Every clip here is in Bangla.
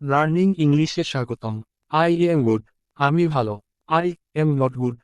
লার্নিং ইংলিশে স্বাগতম। আই এম গুড আমি ভালো। আই এম নট গুড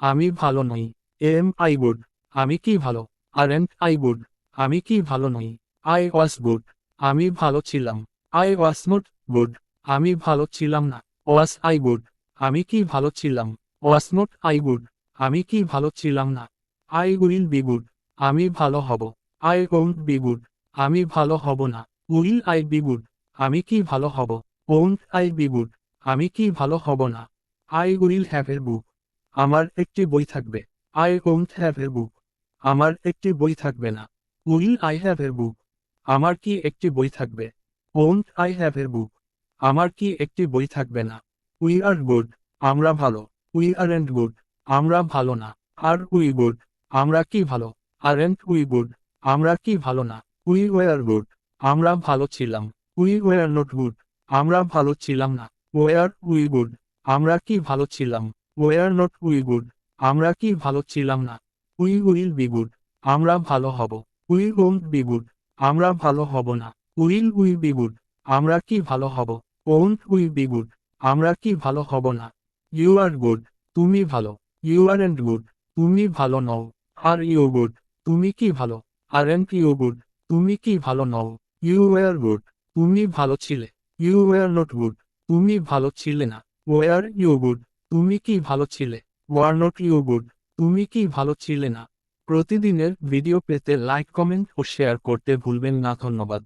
আমি ভালো নই। এম আই গুড আমি কি ভালো? আর এম আই গুড আমি কি ভালো নই? আই ওয়াজ গুড আমি ভালো ছিলাম। আই ওয়াজ নট গুড আমি ভালো ছিলাম না। ওয়াজ আই গুড আমি কি ভালো ছিলাম? ওয়াজ নট আই গুড আমি কি ভালো ছিলাম না? আই উইল বি গুড আমি ভালো হব। আই ওন্ট বি গুড আমি ভালো হব না। উইল আই বি গুড আমি কি ভালো হব? ওন্ট আই বি গুড আমি কি ভালো হব না? আই উইল হ্যাভ এর বুক। আমার একটি বই থাকবে। আই ওন্ট হ্যাভ এর বুক। আমার একটি বই থাকবে না। উইল আই হ্যাভ এর বুক। আমার কি একটি বই থাকবে? ওন্ট আই হ্যাভ এর বুক। আমার কি একটি বই থাকবে না? We are good. আমরা ভালো। We aren't good. আমরা ভালো না। Are we good. আমরা কি ভালো? Aren't we good. আমরা কি ভালো না? We were good. আমরা ভালো ছিলাম। উই ওয়ার নট গুড আমরা ভালো ছিলাম না। ওয়ার উই গুড আমরা কি ভালো ছিলাম? ওয়ার নট উই গুড আমরা কি ভালো ছিলাম না? উই উইল বি গুড আমরা ভালো হব। উই ওন্ট বি গুড আমরা ভালো হব না। উইল উই বি গুড আমরা কি ভালো হব? ওন্ট উই বি গুড আমরা কি ভালো হব না? ইউ আর গুড তুমি ভালো। ইউ আর এন্ড গুড তুমি ভালো নও। আর ইউ গুড তুমি কি ভালো? আর এন্ড ইউ গুড তুমি কি ভালো নও? ইউ ওয়ার গুড তুমি ভালো ছিলে। ইউ ওয়ার নট গুড তুমি ভালো ছিলে না। ওয়ার ইউ গুড তুমি কি ভালো ছিলে? ওয়ার নট ইউ গুড তুমি কি ভালো ছিলে না? প্রতিদিনের ভিডিও পেতে লাইক কমেন্ট ও শেয়ার করতে ভুলবেন না। ধন্যবাদ।